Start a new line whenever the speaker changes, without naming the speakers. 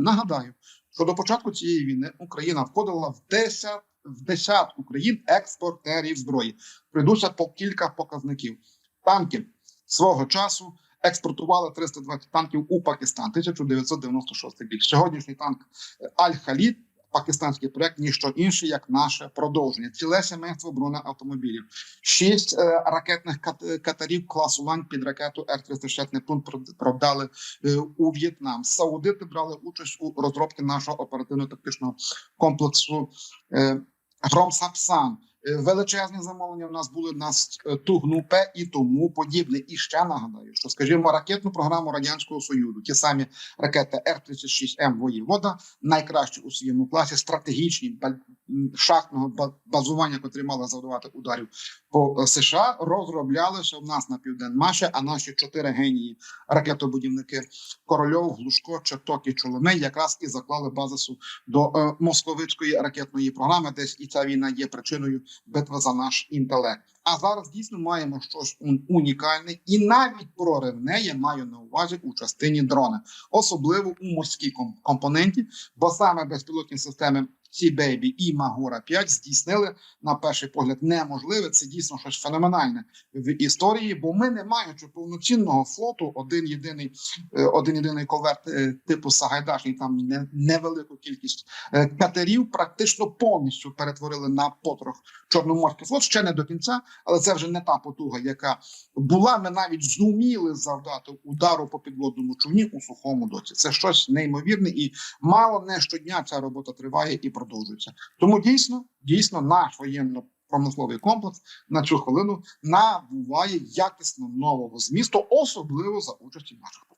Нагадаю, що до початку цієї війни Україна входила в 10, в десятку країн експортерів зброї. Прийдуся по кілька показників. Танки свого часу експортували 320 танків у Пакистан, 1996 рік. Сьогоднішній танк е, Аль-Халід, пакистанський проект, ніщо інше, як наше продовження. Ціле сімейство бронеавтомобілів, шість е, ракетних кат- катерів класу Лань під ракету Р-36 пункт продали е, у В'єтнам. Саудити брали участь у розробці нашого оперативно-тактичного комплексу е, Гром Сапсан. Е, Величезні замовлення в нас були на е, Тугнупе і тому подібне. І ще нагадаю, що скажімо, ракетну програму радянського союзу, ті самі ракети Р-36М воєвода, найкращі у своєму класі, стратегічні м, шахтного ба- базування, котрі мали завдавати ударів по е, США, розроблялися в нас на південмаші. А наші чотири генії ракетобудівники Корольов, Глушко, Черток і Чоломей якраз і заклали базису до е, московицької ракетної програми. Десь і ця війна є причиною битви за наш інтелект. А зараз дійсно маємо щось ун- унікальне, і навіть проривне я маю на увазі у частині дрона, особливо у морській компоненті, бо саме безпілотні системи. Ці бейбі і Магора 5 здійснили на перший погляд неможливе. Це дійсно щось феноменальне в історії, бо ми не маючи повноцінного флоту, один єдиний е, один єдиний коверт е, типу Сагайдачний, там не, невелику кількість е, катерів, практично повністю перетворили на потрох Чорноморський флот. Ще не до кінця, але це вже не та потуга, яка була. Ми навіть зуміли завдати удару по підводному човні у сухому доці. Це щось неймовірне, і мало не щодня ця робота триває і продовжується. Тому дійсно, дійсно, наш воєнно. Промисловий комплекс на цю хвилину набуває якісно нового змісту, особливо за участі наших.